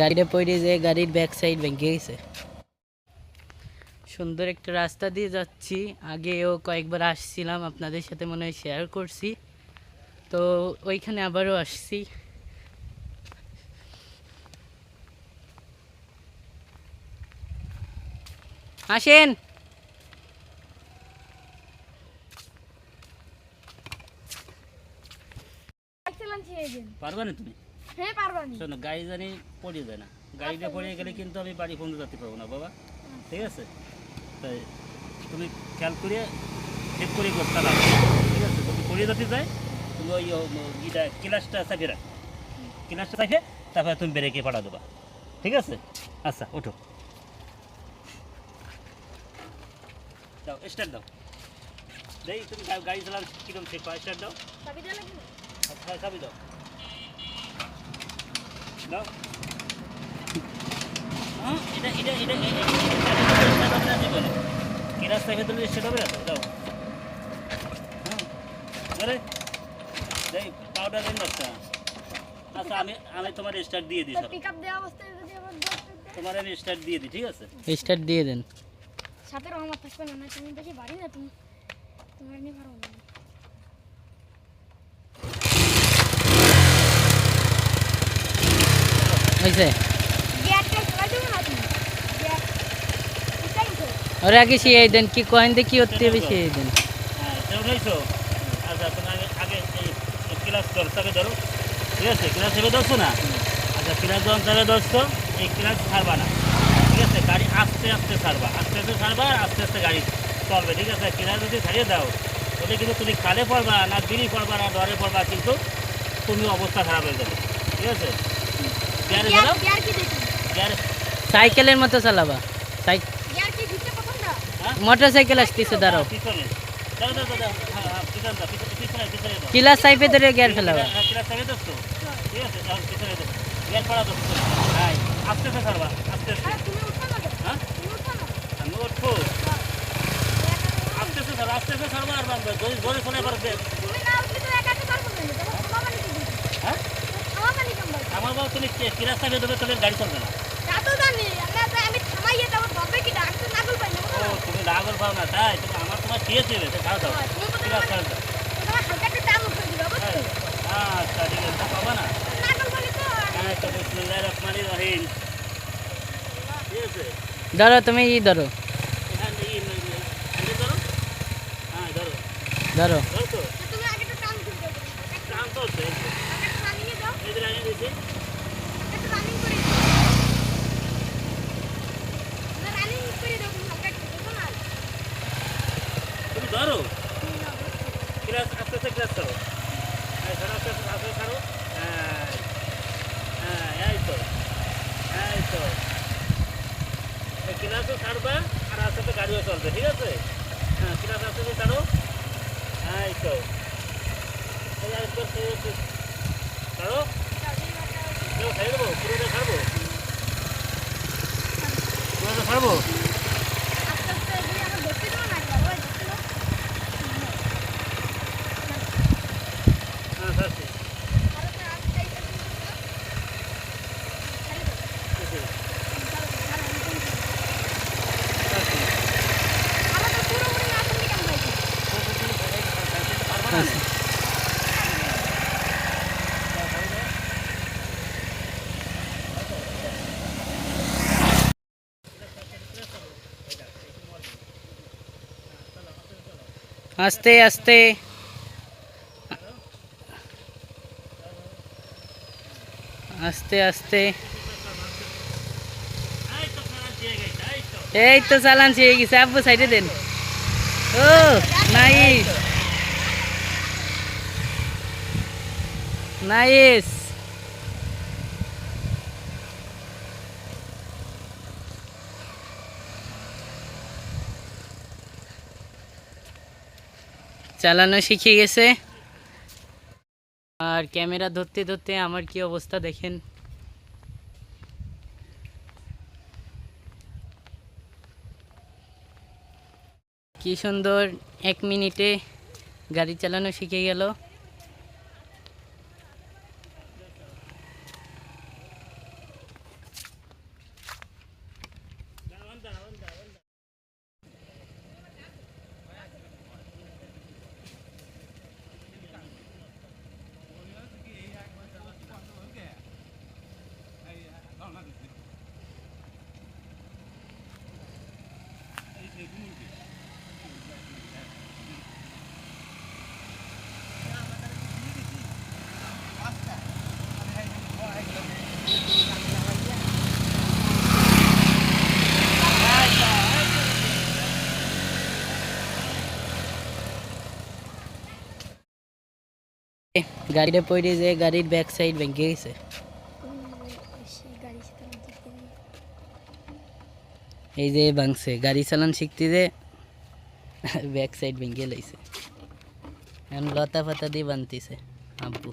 গাড়িটা পড়ে যে গাড়ির ব্যাক সাইড ভেঙে গেছে। সুন্দর একটা রাস্তা দিয়ে যাচ্ছি। আগেও কয়েকবার আসছিলাম আপনাদের সাথে মনে হয় শেয়ার করছি। তো ওইখানে আবারও আসছি। আসেন! পারবে না তুমি? শোনো গাড়ি জানি পড়ে যায় না। গাড়িটা পড়ে গেলে কিন্তু আমি বাড়ি পর্যন্ত যেতে পারব না বাবা। ঠিক আছে? তাই তুমি খেয়াল করে ঠিক করে করতে লাগবে ঠিক আছে? যদি পড়ে যেতে যায় তুমি ওই ইটা ক্লাসটা চাপে রাখ। ক্লাসটা চাপে তারপরে তুমি ব্রেকে পাঠা দেবা। ঠিক আছে? আচ্ছা ওঠো। দাও স্টার্ট দাও। দেই তুমি গাড়ি চালানো কীরকম শেখো স্টার্ট দাও। চাবি না? আচ্ছা চাবি দাও। দাও হ্যাঁ, এটা এটা এটা কি রাস্তায় ভেতরে সেটা হবে? দাও ধরে যাই পাউডার দেন বাচ্চা আচ্ছা আমি আমি তোমার স্টার্ট দিয়ে দিই তো সব পিক আপ দেওয়া অবস্থায় যদি আবার দশ মিনিট দেয়, তোমার আমি স্টার্ট দিয়ে দিই ঠিক আছে স্টার্ট দিয়ে দেন সাথে রহমত থাকবে না তুমি বেশি বাড়ি না তুমি তোমার নিয়ে পারব না হয়েছে? ওরা আগে শিখিয়ে দেন কি কয়েন দিয়ে কি করতে হবে দেন। হ্যাঁ এটা উঠাইছো? আচ্ছা তুমি আগে ক্লাস তাকে ধরো। ঠিক আছে ক্লাস হিসেবে ধরছো না? আচ্ছা ক্লাস যখন ধরছো এই ক্লাস ছাড়বা না। ঠিক আছে গাড়ি আস্তে আস্তে ছাড়বা। আস্তে আস্তে ছাড়বা আর আস্তে আস্তে গাড়ি চলবে ঠিক আছে? ক্লাস যদি ছাড়িয়ে দাও ওটা কিন্তু তুমি খালে পড়বা না বিড়ি পড়বা না ডরে পড়বা কিন্তু তুমি অবস্থা খারাপ হয়ে যাবে। ঠিক আছে? সাইকেলের মতো চালাবা। মোটর সাইকেল আসতেছে দাঁড়াও। হ্যাঁ হ্যাঁ কিলার সাইপে ধরে গিয়ার ফেলাবা। হ্যাঁ, ক্লাস আস্তে আস্তে ছাড়বা আস্তে আস্তে। তো? আস্তে আস্তে ছাড়ো আস্তে আস্তে ছাড়বা আর বাঁধবে। যদি জোরে শোনে দে। তুমি না উঠলে তো একা একা পারব না তোমার হ্যাঁ পানি কেমন আমার বাবা তুমি ক্লাস থেকে দেবে তাহলে গাড়ি চলবে না। তা তো জানি আমি থামাইয়ে তারপর বাপে কি ডাকতে নাগল পাই না ও তুমি নাগর পাও না তাই তুমি আমার তোমার কে দেবে সে ছাড়ো দাও হ্যাঁ, তুমি তো দাও তোমার হালকা একটা টান উঠে দিবে বুঝছ? হ্যাঁ আচ্ছা ঠিক আছে পাবা না। নাগল পানি তো হ্যাঁ তো বিসমিল্লাহির রহমানির রহিম। ঠিক আছে। ধরো তুমি ই ধরো। এই এই ধরো। হ্যাঁ ধরো। ধরো। ধরো তো তুমি আগে তো টান খুলতে হবে কাম তো হচ্ছে একটা রানিং এ দাও এদের আগে দিয়েছি একটা রানিং করে দাও না রানিং করে দাও তুমি হালকা একটু দেখো না তুমি ধরো ক্লাস আস্তে আস্তে ক্লাস করো হ্যাঁ ধরো আস্তে আস্তে আস্তে ছাড়ো হ্যাঁ হ্যাঁ এই তো এই তো এই ক্লাসও ছাড়বা আর আস্তে আস্তে গাড়িও চলবে ঠিক আছে হ্যাঁ ক্লাস আস্তে আস্তে ছাড়ো এই তো এই আস্তে আস্তে আস্তে ছাড়ো কেউ ছেড়ে দেবো পুরোটা ছাড়বো পুরোটা ছাড়বো আস্তে আস্তে এগিয়ে আমার ধরতে দাও না একবার ওই ধরতে দাও হ্যাঁ ছাড়ছি আর একটা আস্তে আস্তে ছেড়ে দাও ঠিক আছে, ছাড়ো, ছাড়ো, আমি তুমি- ছাড়ছি আমার তো পুরোপুরি না তুমি কেমন পাইছো আচ্ছা। আস্তে আস্তে। আস্তে আস্তে। এই তো চালান ছেড়ে গেছে। আব্বু সাইডে দেন। ও, নাইস। নাইস। চালানো শিখে গেছে। আর ক্যামেরা ধরতে ধরতে আমার কি অবস্থা দেখেন। কি সুন্দর এক মিনিটে গাড়ি চালানো শিখে গেল। গাড়িটা পড়ে যে গাড়ির ব্যাক সাইড ভেঙে গেছে। এই যে ভাঙছে, গাড়ি চালান শিখতে যে ব্যাক সাইড ভেঙে লাইছে এখন লতা পাতা দিয়ে বানতেছে আব্বু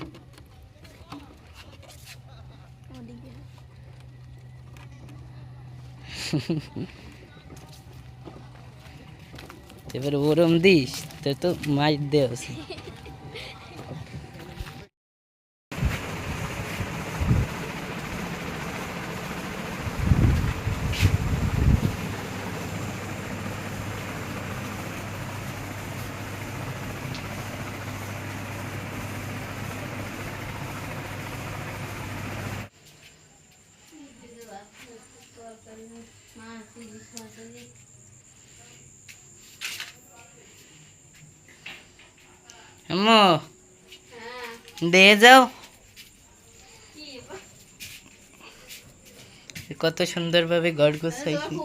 এবার ওরম দিস তো মাছ দেওয়া আম্মু দিয়ে যাও। কত সুন্দরভাবে গোছাইছি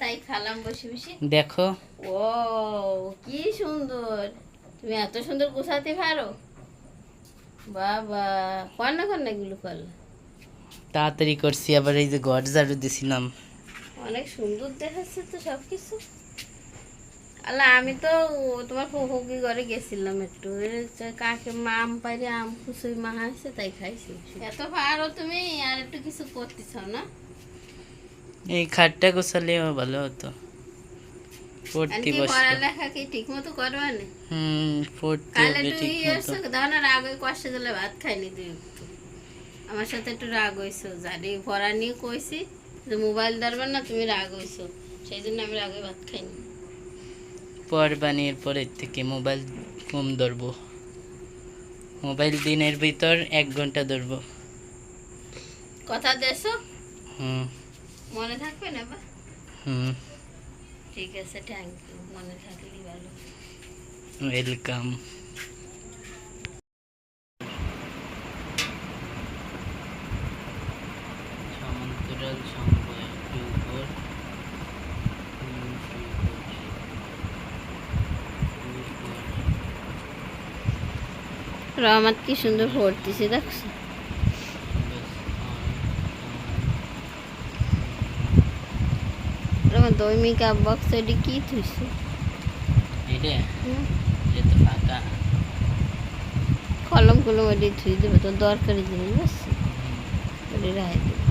তাই খালাম বসে বসে। দেখো। ও কি সুন্দর। তুমি এত সুন্দর গোছাতে পারো? বাবা কন্যা কন্যা গুলো করলে তাড়াতাড়ি করছি আবার এই যে ঘর ঝাড়ু দিছিলাম। অনেক সুন্দর দেখাচ্ছে তো সব কিছু আল্লাহ আমি তো তোমার হুগি ঘরে গেছিলাম একটু। কাকে মা আম পাইরে আম খুশুই মা আছে তাই খাইছি। এত পারো তুমি আর একটু কিছু করতেছ না? এই খাটটা গোছালেও ভালো হতো। পড়তে কি বসতে। পড়ালেখা কি ঠিক মতো করবা না হুম পড়তে হবে ঠিক মতো রাগ ওই কষ্টে দিলে ভাত খাইনি তুই আমার সাথে একটু রাগ হয়েছো জানি পড়া নিয়ে কইছি যে মোবাইল ধরবেন না তুমি রাগ হয়েছো। সেই জন্য আমি রাগে ভাত খাইনি। পর বানিয়ে পরের থেকে মোবাইল কম ধরবো। মোবাইল দিনের ভিতর এক ঘণ্টা ধরবো। কথা দেছো হুম। মনে থাকবে না বা? হুম। ঠিক আছে থ্যাংক ইউ মনে থাকলেই ভালো। ওয়েলকাম রহমত কি সুন্দর পড়তেছে দেখছ? রহমত মেকআপ বক্স এটি কি থুইছে? কলম কলম এটি থুই দেবে তো দরকারি জিনিস বুঝছ? ওটি রায় দেবে।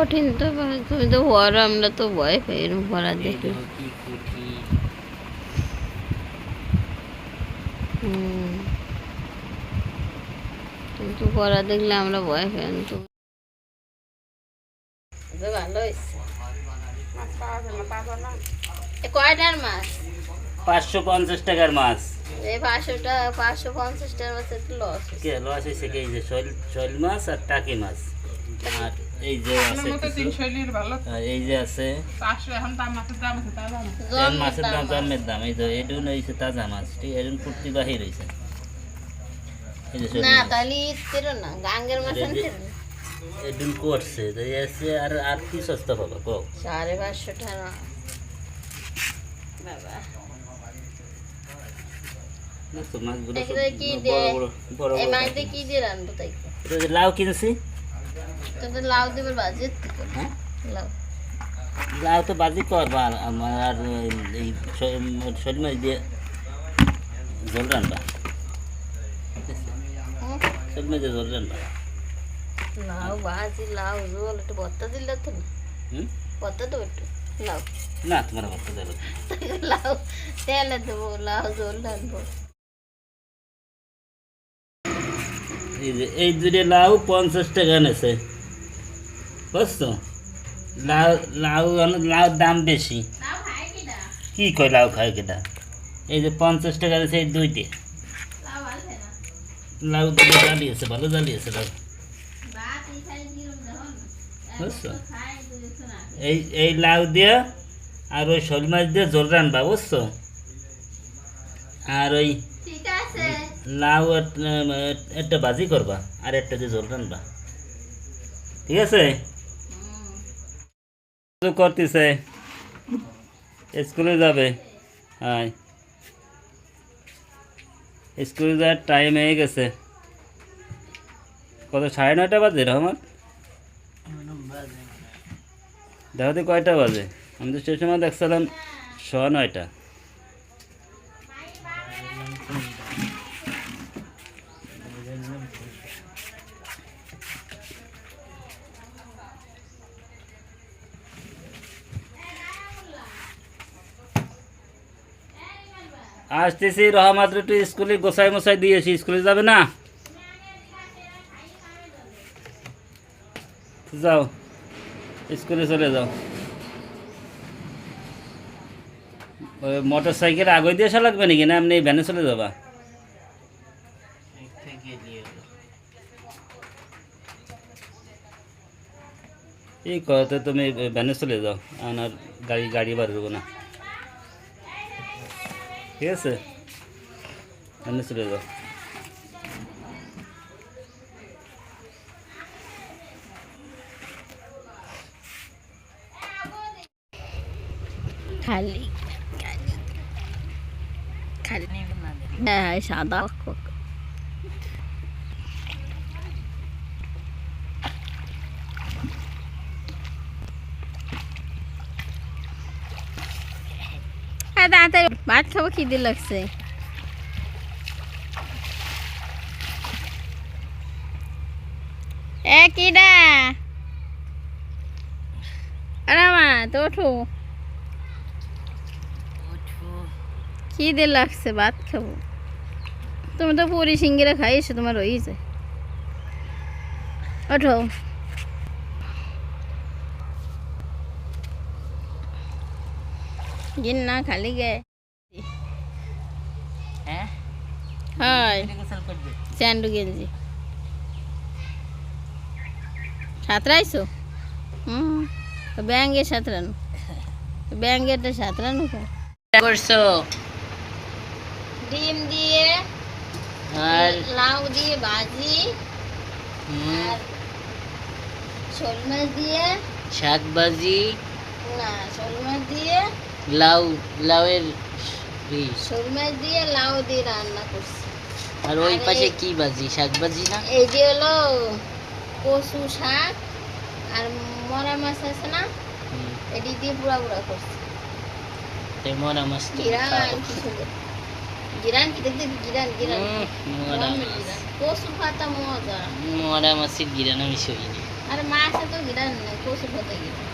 কঠিন তো তুমি তো পড়ো আমরা তো ভয় পাই এরকম এই দেখে। দেখো কি কঠিন। হুম। তুমি তো পড়া দেখলে আমরা ভয় পাই তো ভালো কয়টার মাছ? পাঁচশো পঞ্চাশ টাকার মাছ। এই পাঁচশোটা পাঁচশো পঞ্চাশ টাকার মাছ একটু লস লস হয়েছে কি? এই যে শৈল শৈল মাছ আর টাকি মাছ। আর এই যে আছে এই যে আছে মাছের দাম জন্মের দাম এই তো এডুন হয়েছে তাজা মাছ। ঠিক এডুন ফুর্তি বাহির হয়েছে এই যে শৈল না তাহলে ইতেরো না। গাঙ্গের মাছ এই যে- আনতে না। এডুন করছে। তো এই আর আর কি সস্তা পাবো কো সাড়ে পাঁচশো টাকা। বাবা। মাছগুলো সব কি বড় বড় বড় এই বড় দিয়ে কি দিয়ে রানবো তাই লাউ কিনছি। তো তো লাউ দেবে বাজেট হ্যাঁ? লাউ। লাউ তো বাজি করবা আমার আর এই মাছ দিয়ে ঝোল রান্না। হুম। মাছ দিয়ে ঝোল রান্না। লাউ ভাজি লাউ ঝোল একটু ভর্তা দিলে তো না? হুম? ভর্তা দেবো একটু? লাউ। না তোমার দেবো লাউ তেলে দেবো লাউ ঝোল রানবো এই যে এই দুটো লাউ পঞ্চাশ টাকা নেছে। বুঝছ? লাউ লাউ লাউ দাম বেশি। কি কয় লাউ খায় কেটা এই যে পঞ্চাশ টাকা আছে এই দুইটি। লাউ দুটো জ্বালিয়েছে ভালো জ্বালিয়েছে লাউ। বুঝছ? এই এই লাউ দিয়ে আর ওই শোল মাছ দিয়ে জল রানবা বুঝছ? আর ওই লাউ এক- একটা ভাজি করবা আর একটা দিয়ে জল রানবা। ঠিক আছে? করতেছে। স্কুলে যাবে। হাই। স্কুলে যাওয়ার টাইম হয়ে গেছে। কত, সাড়ে নয়টা বাজে রহমান? দেখো তো কয়টা বাজে। আমি তো সেই সময় দেখছিলাম ছ নয়টা। আসতেছি রহমাত্র একটু স্কুলে গোসাই মোসাই দিয়েছি। স্কুলে যাবে না? যাও, স্কুলে চলে যাও। মোটর সাইকেল আগে দিয়ে আসা লাগবে নাকি? না এমনি ভ্যানে চলে যাবা? এই কথা তুমি ভ্যানে চলে যাও, আর গাড়ি গাড়ি বার না। ঠিক আছে। ভ্যানে চলে যাও খালি খালি হ্যাঁ সাদা হ্যাঁ ভাত খাব, খিদে লাগছে। লাগছে, ভাত খাব। তুমি তো পুরি সিঙ্গিরা খাইছো তোমার রয়েছে ওঠো। গিন না খালি গে হ্যাঁ হয় গোসল করবে স্যান্ডু গেঞ্জি সাঁতরাইছো হুম ব্যাঙ্গে সাঁতরানো ব্যাঙ্গেরটা সাঁতরানো কেন করছ ডিম দিয়ে আর লাউ দিয়ে ভাজি হুম, আর শোল মাছ দিয়ে শাক ভাজি না শোল মাছ দিয়ে লাউ লাউয়ের দিয়ে লাউ দিয়ে রান্না করছি। আর ওই পাশে কি ভাজি? শাক ভাজি না? এই যে হলো কচু শাক আর মরা মাছ আছে না? এটি দিয়ে পুরা পুরা করছি। তাই মরা মাছ গিরান। কি গিরান কি দেখতে? গিরান গিরান। মরা মাছ। কচু পাতা মজা। মরা মাছের গিরান আমি না আর মাছে তো গিরান নেই কচু পাতা গিরান।